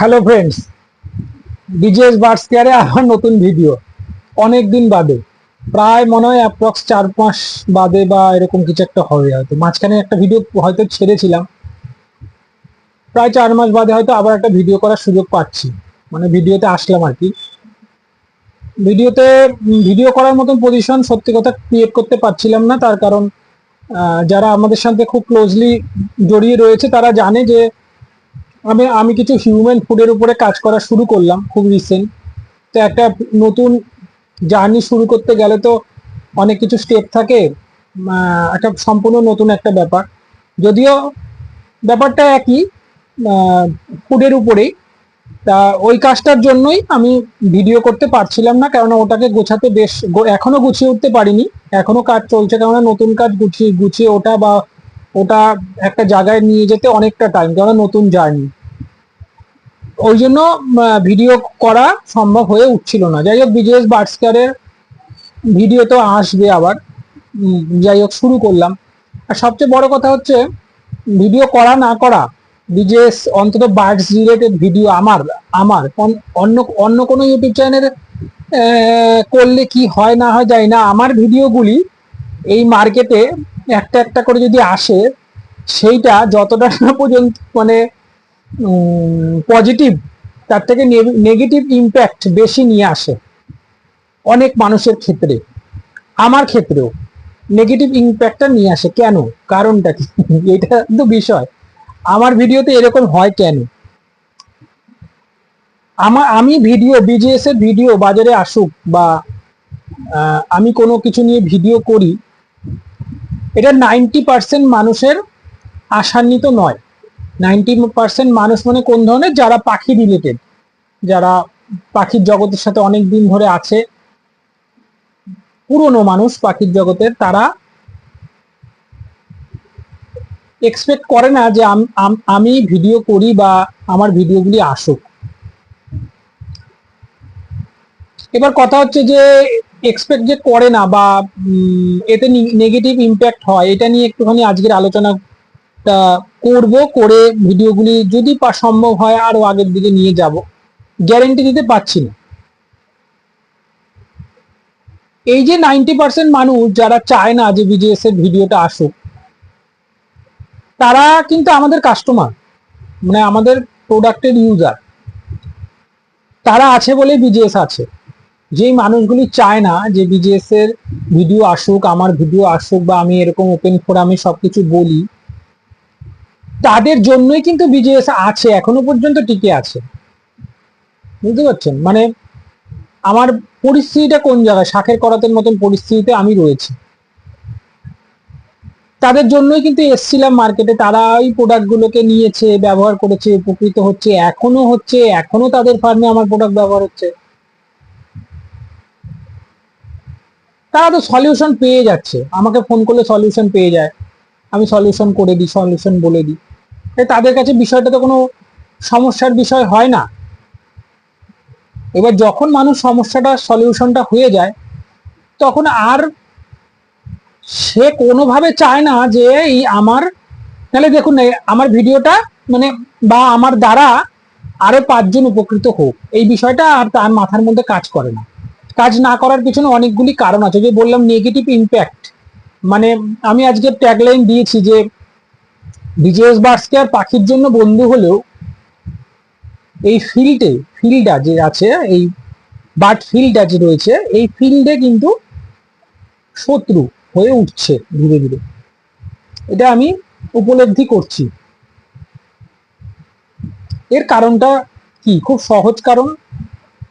Hello friends BJS birds কেয়ারে আমার নতুন ভিডিও অনেক দিন বাদে। প্রায় মনে হয় অ্যাপ্রক্স চার মাস বাদে বা এরকম কিছু একটা হবে হয়তো। মাঝখানে একটা ভিডিও হয়তো ছেড়েছিলাম। প্রায় চার মাস বাদে হয়তো আবার একটা ভিডিও করার সুযোগ পাচ্ছি। মানে ভিডিওতে আসলাম আর কি। ভিডিওতে ভিডিও করার মতন পজিশন সত্যি কথা ক্রিয়েট করতে পারছিলাম না। তার কারণ যারা আমাদের সাথে খুব ক্লোজলি জড়িয়ে রয়েছে, তারা জানে যে আমি আমি কিছু হিউম্যান ফুডের উপরে কাজ করা শুরু করলাম খুব রিসেন্ট তো একটা নতুন জার্নি শুরু করতে গেলে তো অনেক কিছু স্টেপ থাকে। একটা সম্পূর্ণ নতুন একটা ব্যাপার। যদিও ব্যাপারটা একই ফুডের উপরেই। তা ওই কাজটার জন্যই আমি ভিডিও করতে পারছিলাম না, কেননা ওটাকে গোছাতে বেশ এখনও গুছিয়ে উঠতে পারিনি। এখনও কাজ চলছে, কেননা নতুন কাজ গুছিয়ে গুছিয়ে ওঠা বা ওটা একটা জায়গায় নিয়ে যেতে অনেকটা টাইম কেননা নতুন জার্নি ওই জন্য ভিডিও করা সম্ভব হয়ে উঠছিল না। যাই হোক বিজেএস বার্ডসকারের ভিডিও তো আসবে আবার। যাই হোক, শুরু করলাম। আর সবচেয়ে বড় কথা হচ্ছে ভিডিও করা না করা বিজেএস অন্তত বার্ডস রিলেটেড ভিডিও আমার আমার অন্য অন্য কোনো ইউটিউব চ্যানেল করলে কি হয় না হয় জানি না। আমার ভিডিওগুলি এই মার্কেটে একটা একটা করে যদি আসে, সেইটা যতটা না পর্যন্ত মানে পজিটিভ তার থেকে নেগেটিভ ইম্প্যাক্ট বেশি নিয়ে আসে অনেক মানুষের ক্ষেত্রে। আমার ক্ষেত্রেও নেগেটিভ ইম্প্যাক্টটা নিয়ে আসে কেন? কারণটা কি? এটা তো বিষয়। আমার ভিডিওতে এরকম হয় কেন? আমার আমি ভিডিও বিজিএস এর ভিডিও বাজারে আসুক বা আমি কোনো কিছু নিয়ে ভিডিও করি, এটা নাইনটি পার্সেন্ট মানুষের আশান্বিত নয়। নাইনটি পার্সেন্ট মানুষ মানে কোন ধরনের? যারা পাখি রিলেটেড যারা পাখির জগতের সাথে অনেক দিন ধরে আছে, পুরনো মানুষ পাখির জগতের, তারা এক্সপেক্ট করে না যে আম- ভিডিও করি বা আমার ভিডিওগুলি আসুক। এবার কথা হচ্ছে যে এক্সপেক্ট যে করে না বা এতে নেগেটিভ ইম্প্যাক্ট হয়, এটা নিয়ে একটুখানি আজকের আলোচনা করব করে ভিডিওগুলি যদি সম্ভব হয় আরও আগের দিকে নিয়ে যাব। গ্যারেন্টি দিতে পারছি না। এই যে নাইনটি পার্সেন্ট মানুষ যারা চায় না যে বিজিএস এর ভিডিওটা আসুক, তারা কিন্তু আমাদের কাস্টমার মানে আমাদের প্রোডাক্টের ইউজার তারা আছে বলে বিজিএস আছে। যেই মানুষগুলি চায় না যে বিজিএস এর ভিডিও আসুক, আমার ভিডিও আসুক বা আমি এরকম ওপেন ফোরামে সবকিছু বলি তাদের জন্যই কিন্তু বিজেএস আছে, এখনও পর্যন্ত টিকে আছে। বুঝতে পারছেন? মানে আমার পরিস্থিতিটা কোন জায়গায়? শাখের করাতের মতন পরিস্থিতিতে আমি রয়েছি। তাদের জন্যই কিন্তু এসছিলাম মার্কেটে তারা ওই প্রোডাক্ট গুলোকে নিয়েছে, ব্যবহার করেছে, উপকৃত হচ্ছে। এখনও হচ্ছে, এখনও তাদের ফার্মে আমার প্রোডাক্ট ব্যবহার হচ্ছে। তারা তো সলিউশন পেয়ে যাচ্ছে। আমাকে ফোন করলে সলিউশন পেয়ে যায়। আমি সলিউশন করে দিই সলিউশন বলে দিই। তাদের কাছে বিষয়টা তো কোনো সমস্যার বিষয় হয় না। এবার যখন মানুষ সমস্যাটা সলিউশনটা হয়ে যায়, তখন আর সে কোনোভাবে চায় না যে এই আমার, তাহলে দেখুন আমার ভিডিওটা মানে বা আমার দ্বারা আরও পাঁচজন উপকৃত হোক। এই বিষয়টা আর তার মাথার মধ্যে কাজ করে না। কাজ না করার পিছনে অনেকগুলি কারণ আছে। যে বললাম নেগেটিভ ইম্প্যাক্ট মানে আমি আজকে ট্যাগলাইন দিয়েছি যে বার্সকে আর পাখির জন্য বন্ধু হলেও এই ফিল্ডে ফিল্ডটা যে আছে, এই বার্ড ফিল্ডটা যে রয়েছে, এই ফিল্ডে কিন্তু শত্রু হয়ে উঠছে ধীরে ধীরে। এটা আমি উপলব্ধি করছি। এর কারণটা কি? খুব সহজ কারণ।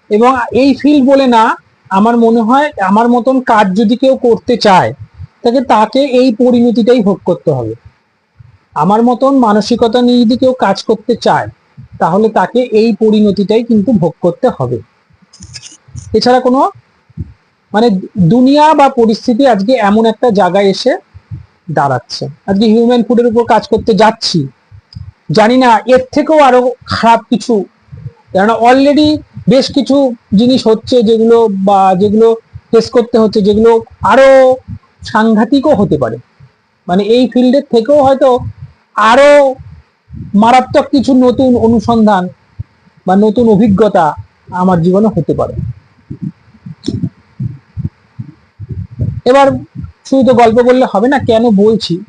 এবং এই ফিল্ড বলে না, আমার মনে হয়, আমার মতন কাজ যদি কেউ করতে চায়, তাকে তাকে এই পরিণতিটাই ভোগ করতে হবে। আমার মতন মানসিকতা নিয়ে যদি কেউ কাজ করতে চায়, তাহলে তাকে এই পরিণতিটাই কিন্তু ভোগ করতে হবে। এছাড়া কোনো মানে দুনিয়া বা পরিস্থিতি আজকে এমন একটা জায়গায় এসে দাঁড়াচ্ছে। আজকে হিউম্যান ফুডের উপর কাজ করতে যাচ্ছি। জানি না, এর থেকেও আরও খারাপ কিছু। কেননা অলরেডি বেশ কিছু জিনিস হচ্ছে যেগুলো বা যেগুলো ফেস করতে হচ্ছে, যেগুলো আরও সাংঘাতিকও হতে পারে। মানে এই ফিল্ডের থেকেও হয়তো আরও মারাত্মক কিছু নতুন অনুসন্ধান বা নতুন অভিজ্ঞতা আমার জীবনে হতে পারে। এবার শুধু তো গল্প বললে হবে না, কেন বলছি?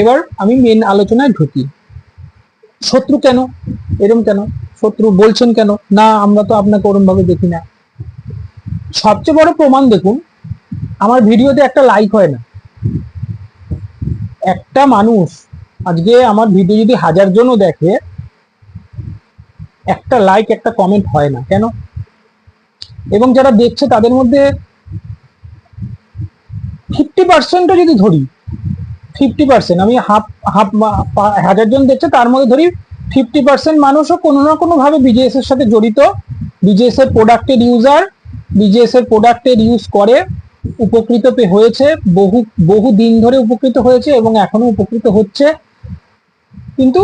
এবার আমি মেন আলোচনায় ঢুকি। শত্রু কেন? এরম কেন? শত্রু বলছেন কেন? না, আমরা তো আপনাকে ওরম ভাবে দেখি না। সবচেয়ে বড় প্রমাণ দেখুন, আমার ভিডিওতে একটা লাইক হয় না। একটা মানুষ আজকে আমার ভিডিও যদি হাজার জনও দেখে, একটা লাইক একটা কমেন্ট হয় না, কেন? এবং যারা দেখছে তাদের মধ্যে ফিফটি পার্সেন্টও যদি ধরি ফিফটি পার্সেন্ট আমি হাফ হাফ হাজার জন দেখছে, তার মধ্যে ধরি ফিফটি পার্সেন্ট মানুষও কোনো না কোনো ভাবে বিজেএস এর সাথে জড়িত। বিজেএস এর প্রোডাক্টের ইউজার বিজেএস এর প্রোডাক্টের ইউজ করে, উপকৃত হয়েছে, বহু বহু দিন ধরে উপকৃত হয়েছে এবং এখনও উপকৃত হচ্ছে। কিন্তু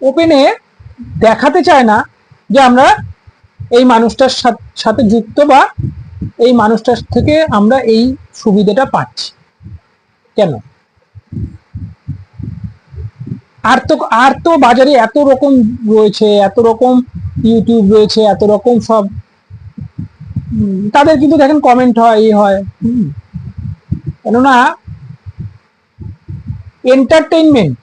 ওপেনে দেখাতে চায় না যে আমরা এই মানুষটার সাথে যুক্ত বা এই মানুষটার থেকে আমরা এই সুবিধাটা পাচ্ছি। কেন? আর তো আর তো বাজারে এত রকম রয়েছে, এত রকম ইউটিউব রয়েছে, এত রকম সব। তাদের কিন্তু দেখেন কমেন্ট হয় এই হয়। হুম। কেননা এন্টারটেইনমেন্ট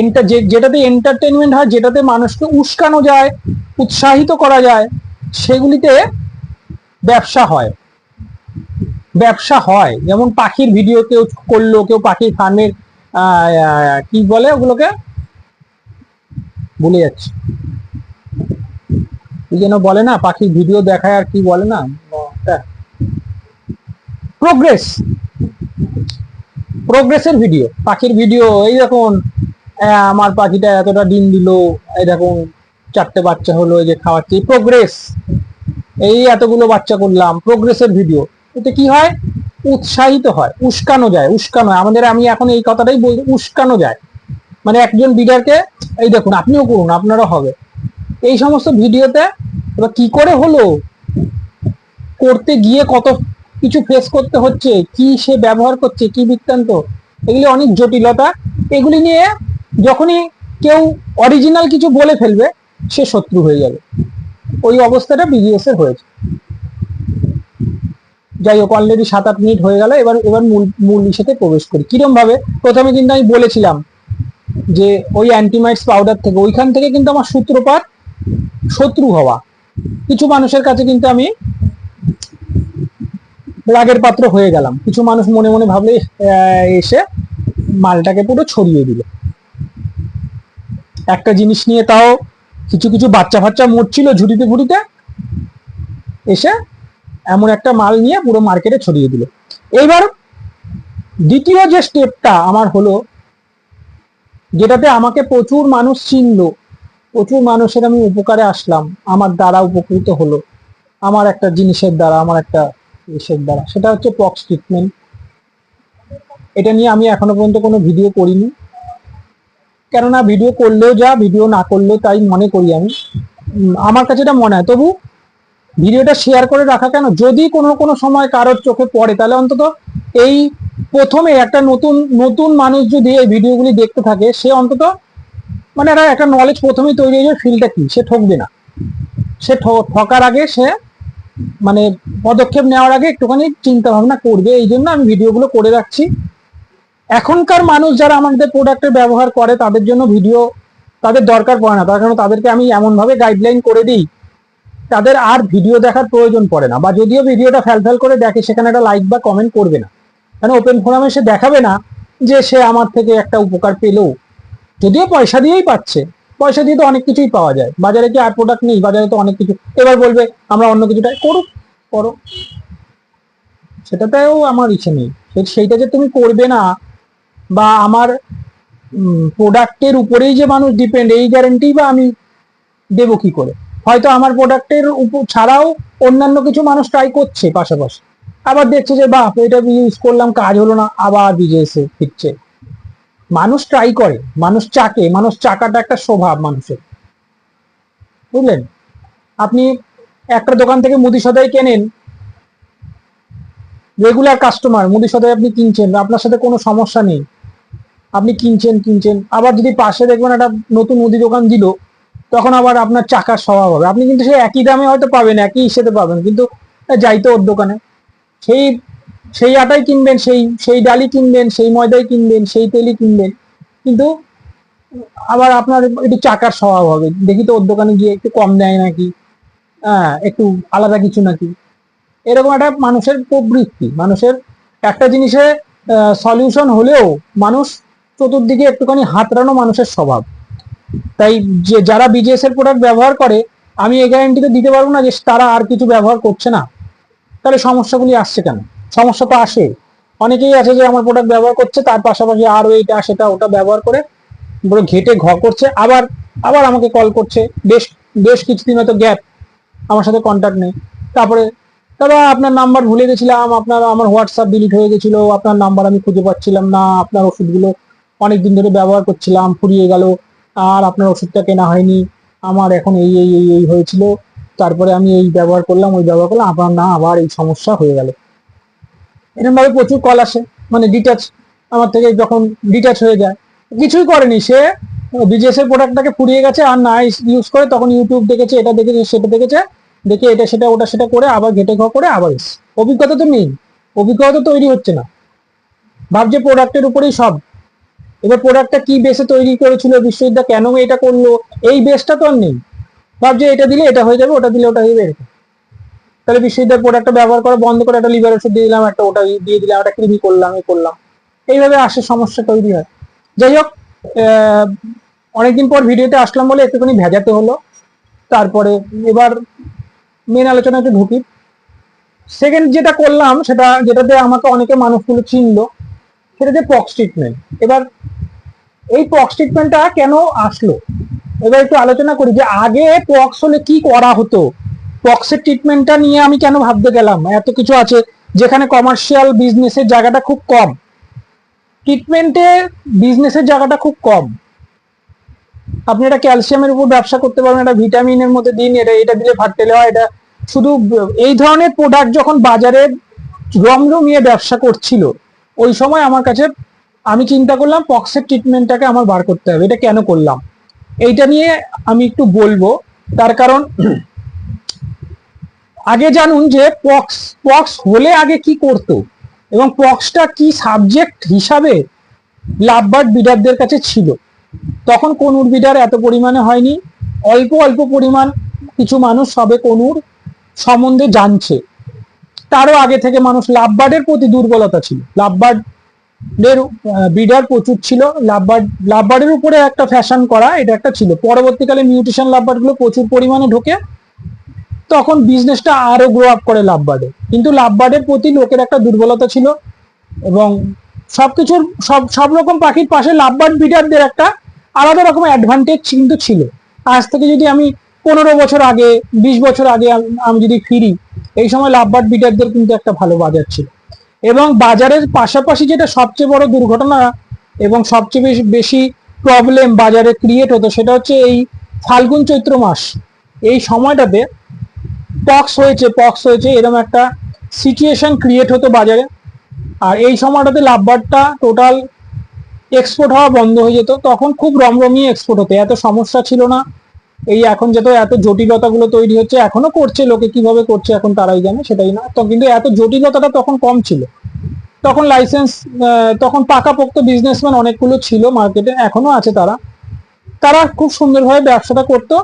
এন্টার যেটাতে এন্টারটেইনমেন্ট হয়, যেটাতে মানুষকে উস্কানো যায়, উৎসাহিত করা যায়, সেগুলিতে ব্যবসা হয়। ব্যবসা হয়। যেমন পাখির ভিডিও কেউ করল, কেউ পাখির ফার্মের কি বলে ওগুলোকে? ভুলে যাচ্ছি। কি যেন বলে না, পাখির ভিডিও দেখায় আর কি বলে না? প্রোগ্রেস প্রোগ্রেসের ভিডিও পাখির ভিডিও এই দেখুন আমার পাখিটা এতটা ডিম দিল, এই দেখুন, চারটে বাচ্চা হলো, এই যে খাওয়াচ্ছি প্রোগ্রেস এই এতগুলো বাচ্চা করলাম প্রোগ্রেসের ভিডিও এতে কি হয়? উৎসাহিত হয়, উস্কানো যায়, উস্কানো। আমাদের, আমি এখন এই কথাটাই বলছি উস্কানো যায়। মানে একজন বিডারকে এই দেখুন, আপনিও করুন, আপনারও হবে। এই সমস্ত ভিডিওতে এবার কি করে হলো? করতে গিয়ে কত কিছু ফেস করতে হচ্ছে, কি সে ব্যবহার করছে, কি বৃত্তান্ত, এগুলি অনেক জটিলতা। এগুলি নিয়ে যখনই কেউ অরিজিনাল কিছু বলে ফেলবে, সে শত্রু হয়ে যাবে। ওই অবস্থাটা বিজিএস এর হয়েছে। যাই হোক অলরেডি সাত আট মিনিট হয়ে গেল, এবার এবার মূল মূল ইসেতে প্রবেশ করি। কিরম ভাবে প্রথমে কিন্তু আমি বলেছিলাম যে, ওই অ্যান্টিমাইটস পাউডার থেকে, ওইখান থেকে কিন্তু আমার সূত্রপাত শত্রু হওয়া। কিছু মানুষের কাছে কিন্তু আমি রাগের পাত্র হয়ে গেলাম। কিছু মানুষ মনে মনে ভাবলে এসে মালটাকে পুরো ছড়িয়ে দিল। একটা জিনিস নিয়ে তাও কিছু কিছু বাচ্চা ফাচ্চা মরছিল ঝুড়িতে ফুটিতে এসে এমন একটা মাল নিয়ে পুরো মার্কেটে ছড়িয়ে দিল। এইবার দ্বিতীয় যে স্টেপটা আমার হলো, যেটাতে আমাকে প্রচুর মানুষ চিনলো, প্রচুর মানুষের আমি উপকারে আসলাম, আমার দ্বারা উপকৃত হলো, আমার একটা জিনিসের দ্বারা, আমার একটা ইসের দ্বারা। সেটা হচ্ছে পক্স ট্রিটমেন্ট এটা নিয়ে আমি এখনও পর্যন্ত কোনো ভিডিও করিনি। কেননা ভিডিও করলেও যা ভিডিও না করলেও তাই মনে করি আমি। আমার কাছে এটা মনে হয়। তবু ভিডিওটা শেয়ার করে রাখা কেন? যদি কোনো কোনো সময় কারোর চোখে পড়ে, তাহলে অন্তত এই প্রথমে একটা নতুন নতুন মানুষ যদি এই ভিডিওগুলি দেখতে থাকে, সে অন্তত মানে একটা নলেজ প্রথমেই তৈরি হয়ে যাবে ফিল্ডটা কি? সে ঠকবে না। সে ঠকার আগে সে মানে পদক্ষেপ নেওয়ার আগে একটুখানি চিন্তা ভাবনা করবে, এই জন্য আমি ভিডিওগুলো করে রাখছি। এখনকার মানুষ যারা আমাদের প্রোডাক্টের ব্যবহার করে, তাদের জন্য ভিডিও তাদের দরকার পড়ে না। তার কারণ তাদেরকে আমি এমন ভাবে গাইডলাইন করে দিই, তাদের আর ভিডিও দেখার প্রয়োজন পড়ে না। বা যদিও ভিডিওটা ফ্যাল ফ্যাল করে দেখে, সেখানে একটা লাইক বা কমেন্ট করবে না। কারণ ওপেন ফোরামে সে দেখাবে না যে সে আমার থেকে একটা উপকার পেলেও যদিও পয়সা দিয়েই পাচ্ছে পয়সা দিয়ে তো অনেক কিছুই পাওয়া যায়। বাজারে কি আর প্রোডাক্ট নেই? বাজারে তো অনেক কিছু। এবার বলবে, আমরা অন্য কিছুটা করুক করো। সেটাতেও আমার ইচ্ছে নেই। সেইটা যে তুমি করবে না, বা আমার প্রোডাক্টের উপরেই যে মানুষ ডিপেন্ড এই গ্যারেন্টি বা আমি দেবো কি করে? হয়তো আমার প্রোডাক্টের উপর ছাড়াও অন্যান্য কিছু মানুষ ট্রাই করছে পাশাপাশি। আবার দেখছে যে, বাহ, এটা ইউজ করলাম, কাজ হলো না। আবার বিজেএসে ফিরছে। মানুষ ট্রাই করে, মানুষ চাকে, মানুষ চাকাটা একটা স্বভাব মানুষের। বুঝলেন? আপনি একটা দোকান থেকে মুদি সদাই কেনেন রেগুলার কাস্টমার মুদি সদাই আপনি কিনছেন, আপনার সাথে কোনো সমস্যা নেই। আপনি কিনছেন কিনছেন, আবার যদি পাশে দেখবেন একটা নতুন মুদি দোকান দিল, তখন আবার আপনার চাকার স্বভাব হবে। আপনি কিন্তু সেই একই দামে হয়তো পাবেন, একই হিসেবে পাবেন, কিন্তু যাইতো ওর দোকানে। সেই সেই আটাই কিনবেন, সেই সেই ডালি কিনবেন, সেই ময়দাই কিনবেন, সেই তেলই কিনবেন। কিন্তু আবার আপনার একটু চাকার স্বভাব হবে। দেখি তো ওর দোকানে গিয়ে একটু কম দেয় নাকি? হ্যাঁ একটু আলাদা কিছু নাকি? এরকম একটা মানুষের প্রবৃত্তি। মানুষের একটা জিনিসে সলিউশন হলেও মানুষ চতুর্দিকে একটুখানি হাতড়ানো মানুষের স্বভাব। তাই যে, যারা বিজেএস এর প্রোডাক্ট ব্যবহার করে, আমি এই গ্যারান্টিতে দিতে পারব না যে তারা আর কিছু ব্যবহার করছে না। তাহলে সমস্যাগুলি আসছে কেন? সমস্যা তো আসে। অনেকেই আছে যে আমার প্রোডাক্ট ব্যবহার করছে, তার পাশাপাশি আরও এইটা, সেটা, ওটা ব্যবহার করে পুরো ঘেটে ঘ করছে। আবার আবার আমাকে কল করছে। বেশ বেশ কিছুদিন হয়তো গ্যাপ আমার সাথে কন্ট্যাক্ট নেই। তারপরে, দাদা, আপনার নাম্বার ভুলে গেছিলাম, আপনার, আমার হোয়াটসঅ্যাপ ডিলিট হয়ে গেছিল, আপনার নাম্বার আমি খুঁজে পাচ্ছিলাম না, আপনার ওষুধগুলো অনেক দিন ধরে ব্যবহার করছিলাম, ফুরিয়ে গেল, আর আপনার ওষুধটা কেনা হয়নি, আমার এখন এই এই এই হয়েছিল। তারপরে আমি এই ব্যবহার করলাম, ওই ব্যবহার করলাম আপনার না, আবার এই সমস্যা হয়ে গেল। এরকম ভাবে প্রচুর কল আসে মানে ডিটাচ আমার থেকে যখন ডিটাচ হয়ে যায়। কিছুই করেনি সে। বিজেএস এর প্রোডাক্টটাকে ফুরিয়ে গেছে, আর না ইউজ করে তখন ইউটিউব দেখেছে, এটা দেখেছে, সেটা দেখেছে, দেখে এটা সেটা, ওটা সেটা করে আবার ঘেটে ঘ করে আবার এসে অভিজ্ঞতা তো নেই, অভিজ্ঞতা তো তৈরি হচ্ছে না। ভাবছে প্রোডাক্টের উপরেই সব। এবার প্রোডাক্টটা কি বেসে তৈরি করেছিল বিশ্ববিদ্যা কেন এটা করল, এই বেসটা তো আর নেই। ভাবছে এটা দিলে এটা হয়ে যাবে, ওটা দিলে ওটা হয়ে যাবে, এরকম। তাহলে বিশ্ববিদ্যালয়ের প্রোডাক্টটা ব্যবহার করা, বন্ধ করে একটা লিভার ওষুধ দিয়ে দিলাম, একটা ওটা দিয়ে দিলাম, একটা কৃমি করলাম এই করলাম। এইভাবে আসে সমস্যা তৈরি হয়। যাই হোক অনেকদিন পর ভিডিওতে আসলাম বলে একটুখানি ভেজাতে হলো। তারপরে এবার মেন আলোচনা একটু ঢুকি। সেকেন্ড যেটা করলাম, সেটা, যেটাতে আমাকে অনেকে মানুষগুলো চিনলো সেটা যে পক্স ট্রিটমেন্ট এবার এই পক্স ট্রিটমেন্টটা কেন আসলো? এবার একটু আলোচনা করি যে আগে পক্স হলে কি করা হতো? পক্সের ট্রিটমেন্টটা নিয়ে আমি কেন ভাবতে গেলাম? এত কিছু আছে, যেখানে কমার্শিয়াল বিজনেসের জায়গাটা খুব কম। ট্রিটমেন্টে বিজনেসের জায়গাটা খুব কম। আপনি এটা ক্যালসিয়ামের উপর ব্যবসা করতে পারবেন এটা ভিটামিনের মধ্যে দিন, এটা এটা দিলে ফাটতেলে হয়, এটা শুধু এই ধরনের প্রোডাক্ট যখন বাজারে রমরমিয়ে ব্যবসা করছিল, ওই সময় আমার কাছে আমি চিন্তা করলাম পক্সের ট্রিটমেন্টটাকে আমার বার করতে হবে, এটা কেন করলাম? এইটা নিয়ে আমি একটু বলব, তার কারণ আগে জানুন যে পক্স পক্স হলে আগে কি করতো? এবং পক্সটা কি সাবজেক্ট হিসাবে লাভবার্ড বিডারদের কাছে ছিল? তখন কনুর বিডার এত পরিমাণে হয়নি। অল্প অল্প পরিমাণ কিছু মানুষ সবে কনুর সম্বন্ধে জানছে। তারও আগে থেকে মানুষ লাভবার্ডের প্রতি দুর্বলতা ছিল। লাভবার্ডের বিডার প্রচুর ছিল। লাভবার্ড, লাভবার্ডের উপরে একটা ফ্যাশন করা এটা একটা ছিল। পরবর্তীকালে মিউটেশন লাভবার্ডগুলো প্রচুর পরিমাণে ঢোকে। তখন বিজনেসটা আরও গ্রো আপ করে লাভবার্ডে কিন্তু লাভবার্ডের প্রতি লোকের একটা দুর্বলতা ছিল এবং সবকিছুর সব সব রকম পাখির পাশে লাভবার্ড বিডারদের একটা আলাদা রকম অ্যাডভান্টেজ কিন্তু ছিল। আজ থেকে যদি আমি পনেরো বছর আগে, বিশ বছর আগে আমি যদি ফিরি, এই সময় লাভবার্ড বিডারদের কিন্তু একটা ভালো বাজার ছিল। এবং বাজারের পাশাপাশি যেটা সবচেয়ে বড় দুর্ঘটনা এবং সবচেয়ে বেশি বেশি প্রবলেম বাজারে ক্রিয়েট হতো সেটা হচ্ছে এই ফাল্গুন চৈত্র মাস। এই সময়টাতে পক্স হয়েছে পক্স হয়েছে এরকম একটা সিচুয়েশন ক্রিয়েট হতো বাজারে। আর এই সময়টাতে লাভবারটা টোটাল এক্সপোর্ট হওয়া বন্ধ হয়ে যেত। তখন খুব রমরমিয়ে এক্সপোর্ট হতো। এত সমস্যা ছিল না। এই এখন যত এত জটিলতাগুলো তৈরি হচ্ছে, এখনও করছে লোকে, কীভাবে করছে এখন তারাই জানে, সেটাই না। তো কিন্তু এত জটিলতাটা তখন কম ছিল। তখন লাইসেন্স তখন পাকাপোক্ত বিজনেসম্যান অনেকগুলো ছিল মার্কেটে এখনও আছে তারা। তারা খুব সুন্দরভাবে ব্যবসাটা করতো।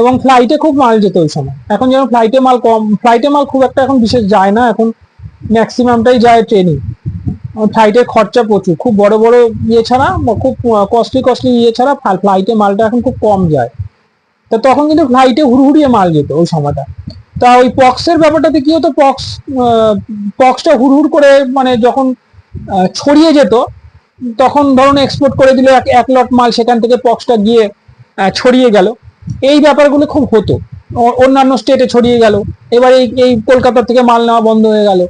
এবং ফ্লাইটে খুব মাল যেত ওই সময়। এখন যেন ফ্লাইটে মাল কম ফ্লাইটে মাল খুব একটা এখন বিশেষ যায় না, এখন ম্যাক্সিমামটাই যায় ট্রেনে। ফ্লাইটের খরচা প্রচুর, খুব বড় বড় ইয়ে ছাড়া, খুব কস্টলি কস্টলি ইয়ে ছাড়া ফ্লাইটে মালটা এখন খুব কম যায়। তা তখন কিন্তু ফ্লাইটে হুড়হুড়িয়ে মাল যেত ওই সময়টা। তা ওই পক্সের ব্যাপারটাতে কি হতো? পক্স পক্সটা হুড়হুড় করে মানে যখন ছড়িয়ে যেত, তখন ধরুন এক্সপোর্ট করে দিল এক এক লট মাল, সেখান থেকে পক্সটা গিয়ে ছড়িয়ে গেল। এই ব্যাপারগুলো খুব হতো। অন্যান্য স্টেটে ছড়িয়ে গেল। এবার এই এই কলকাতা থেকে মাল নেওয়া বন্ধ হয়ে গেল।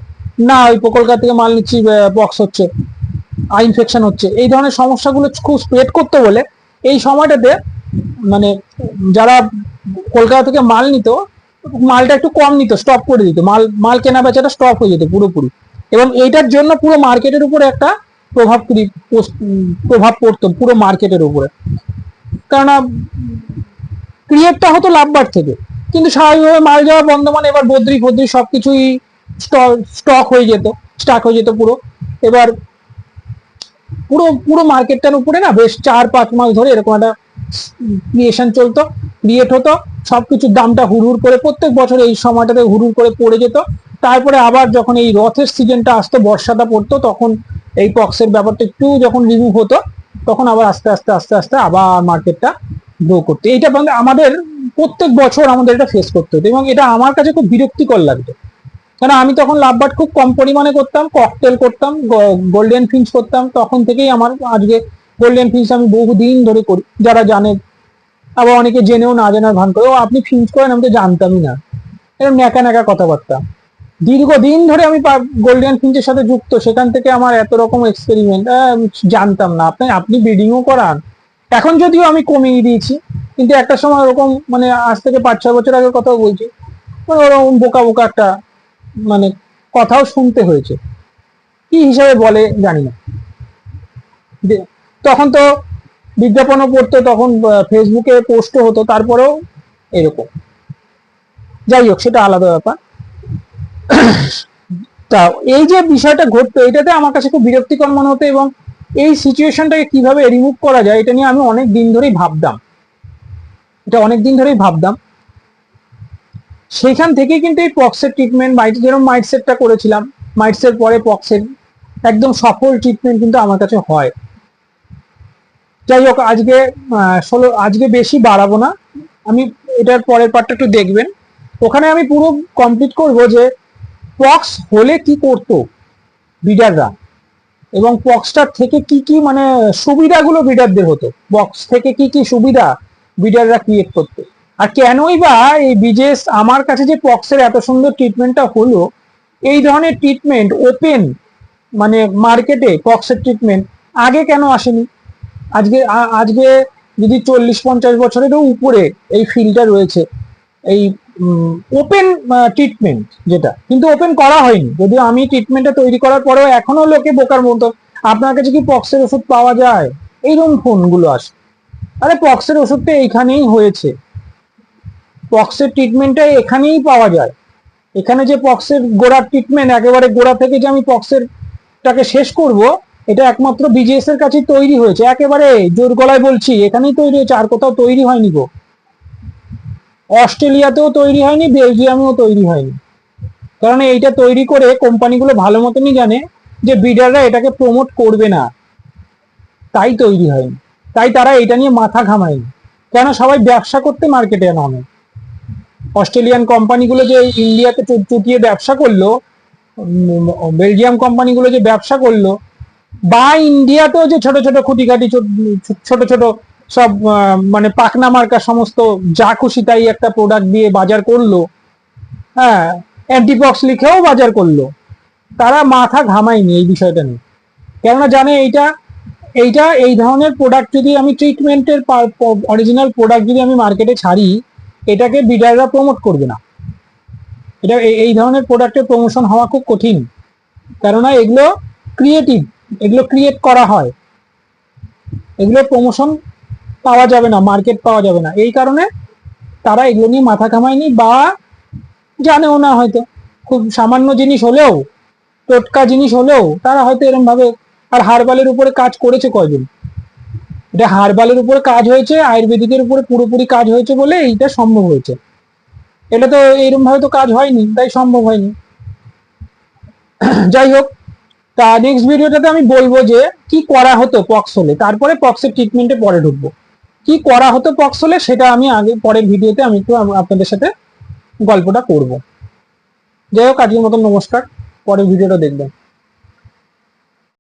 না, ওই কলকাতা থেকে মাল নিচ্ছি বক্স হচ্ছে। আই ইনফেকশন হচ্ছে। এই ধরনের সমস্যাগুলো খুব স্প্রেড করতে বলে এই সময়টাতে মানে যারা কলকাতা থেকে মাল নিত, মালটা একটু কম নিত স্টপ করে দিত। মাল মাল কেনা বেচাটা স্টপ হয়ে যেত পুরোপুরি। এবং এইটার জন্য পুরো মার্কেটের উপরে একটা প্রভাব প্রভাব পড়তো পুরো মার্কেটের উপরে। কেননা ক্রিয়েটটা হতো লাভবার থেকে। কিন্তু স্বাভাবিকভাবে মাল যাওয়া বন্ধ মানে এবার বদ্রি ফদ্রি সবকিছুই স্টক হয়ে যেত, স্টাক হয়ে যেত পুরো। এবার পুরো পুরো মার্কেটটার উপরে না বেশ চার পাঁচ মাস ধরে এরকম একটা ক্রিয়েশন চলতো, ক্রিয়েট হতো, সবকিছুর দামটা হুড়হুড় করে প্রত্যেক বছর এই সময়টাতে হুড়হুড় করে পড়ে যেত। তারপরে আবার যখন এই রথের সিজনটা আসতো, বর্ষাটা পড়তো, তখন এই পক্সের ব্যাপারটা একটু যখন রিমুভ হতো, তখন আবার আস্তে আস্তে আস্তে আস্তে আবার মার্কেটটা গ্রো করতো। এইটা মানে আমাদের প্রত্যেক বছর আমাদের এটা ফেস করতে হতো এবং এটা আমার কাছে খুব বিরক্তিকর লাগতো। কারণ আমি তখন লাভবাট খুব কম পরিমাণে করতাম ককটেল করতাম গোল্ডেন ফিঞ্চ করতাম, তখন থেকেই আমার আজকে গোল্ডেন ফিঞ্চ আমি বহুদিন ধরে করি, যারা জানে। আবার অনেকে জেনেও না জানার ভান করে, ও, আপনি ফিঞ্চ করেন, আমি তো জানতামই না। এরকম ন্যাকা ন্যাকা কথাবার্তা। দীর্ঘদিন ধরে আমি গোল্ডেন ফিঞ্চের সাথে যুক্ত, সেখান থেকে আমার এত রকম এক্সপেরিমেন্ট জানতাম না। আপনি আপনি ব্রিডিংও করান এখন যদিও আমি কমিয়ে দিয়েছি, কিন্তু একটা সময় ওরকম মানে আজ থেকে পাঁচ, ছয় বছর আগের কথাও বলছি মানে ওরকম বোকা বোকা একটা মানে কথাও শুনতে হয়েছে। কি হিসাবে বলে জানি না। তখন তো বিজ্ঞাপনও পড়তো, তখন ফেসবুকে পোস্টও হতো, তারপরেও এরকম। যাই হোক, সেটা আলাদা ব্যাপার। তা, এই যে বিষয়টা ঘটতো, এটাতে আমার কাছে খুব বিরক্তিকর মনে হতো এবং এই সিচুয়েশনটাকে কীভাবে রিমুভ করা যায়, এটা নিয়ে আমি অনেক দিন ধরেই ভাবতাম। এটা অনেক দিন ধরেই ভাবতাম। সেইখান থেকেই কিন্তু এই পক্সের ট্রিটমেন্ট মাইট যেরকম মাইটসেটটা করেছিলাম মাইটসের পরে পক্সের একদম সফল ট্রিটমেন্ট কিন্তু আমার কাছে হয়। যাই হোক, আজকে ষোলো, আজকে বেশি বাড়াবো না। আমি এটার পরের পার্টটা একটু দেখবেন। ওখানে আমি পুরো কমপ্লিট করব যে পক্স হলে কি করতো বিডাররা এবং পক্সটার থেকে কি কি মানে সুবিধাগুলো বিডারদের হতো? বক্স থেকে কি কি সুবিধা বিডাররা ক্রিয়েট করতো? আর কেনই বা এই বিজেস আমার কাছে যে পক্সের এত সুন্দর ট্রিটমেন্টটা হলো, এই ধরনের ট্রিটমেন্ট ওপেন মানে মার্কেটে পক্সের ট্রিটমেন্ট আগে কেন আসেনি? আজকে আজকে যদি চল্লিশ পঞ্চাশ বছরেরও উপরে এই ফিল্ডটা রয়েছে, এই ওপেন ট্রিটমেন্ট যেটা। কিন্তু ওপেন করা হয়নি। যদিও আমি ট্রিটমেন্টটা তৈরি করার পরেও এখনও লোকে বোকার মতো, আপনার কাছে কি পক্সের ওষুধ পাওয়া যায়? এইরকম ফোনগুলো আসে আরে পক্সের ওষুধটা এইখানেই হয়েছে। পক্সের ট্রিটমেন্টটা এখানেই পাওয়া যায়। এখানে যে পক্সের গোড়ার ট্রিটমেন্ট একেবারে গোড়া থেকে যে আমি পক্সের টাকে শেষ করব, এটা একমাত্র বিজিএস এর কাছে তৈরি হয়েছে। একেবারে জোর গলায় বলছি, এখানেই তৈরি হয়েছে, আর কোথাও তৈরি হয়নি গো। অস্ট্রেলিয়াতেও তৈরি হয়নি, বেলজিয়ামেও তৈরি হয়নি। কারণ এইটা তৈরি করে কোম্পানিগুলো ভালো মতনই জানে যে বিডাররা এটাকে প্রমোট করবে না। তাই তৈরি হয়নি। তাই তারা এটা নিয়ে মাথা ঘামায়নি। কেন? সবাই ব্যবসা করতে মার্কেটে নামে। অস্ট্রেলিয়ান কোম্পানিগুলো যে ইন্ডিয়াতে চুটিয়ে ব্যবসা করল বেলজিয়াম কোম্পানিগুলো যে ব্যবসা করল, বা ইন্ডিয়াতেও যে ছোট ছোট খুঁটিখাটি, ছোট- ছোট ছোট সব মানে পাকনা মার্কা সমস্ত যা খুশি তাই একটা প্রোডাক্ট দিয়ে বাজার করল। হ্যাঁ অ্যান্টিপক্স লিখেও বাজার করল। তারা মাথা ঘামায়নি এই বিষয়টা নিয়ে। কেননা জানে এইটা এইটা এই ধরনের প্রোডাক্ট যদি আমি ট্রিটমেন্টের অরিজিনাল প্রোডাক্ট যদি আমি মার্কেটে ছাড়ি, এটাকে বিডাররা প্রমোট করবে না। এটা এই ধরনের প্রোডাক্টের প্রমোশন হওয়া খুব কঠিন। কেননা এগুলো ক্রিয়েটিভ এগুলো ক্রিয়েট করা হয়। এগুলো প্রমোশন পাওয়া যাবে না মার্কেট পাওয়া যাবে না। এই কারণে তারা এগুলো নিয়ে মাথা কামায়নি বা জানেও না হয়তো। খুব সামান্য জিনিস হলেও, টোটকা জিনিস হলেও তারা হয়তো এরকম ভাবে আর হারবালের উপরে কাজ করেছে কয়জন এটা হারবালের উপরে কাজ হয়েছে, আয়ুর্বেদিকের উপরে পুরোপুরি কাজ হয়েছে বলে এইটা সম্ভব হয়েছে। এটা তো এরকম ভাবে তো কাজ হয়নি, তাই সম্ভব হয়নি। যাই হোক, তা নেক্সট ভিডিওটাতে আমি বলব যে কি করা হতো পক্স হলে, তারপরে পক্সের ট্রিটমেন্টে পরে ঢুকবো। কি করা হতো পক্স হলে সেটা আমি আগে পরের ভিডিওতে আমি একটু আপনাদের সাথে গল্পটা করব। যাই হোক, আজকের মতন নমস্কার। পরের ভিডিওটা দেখবেন।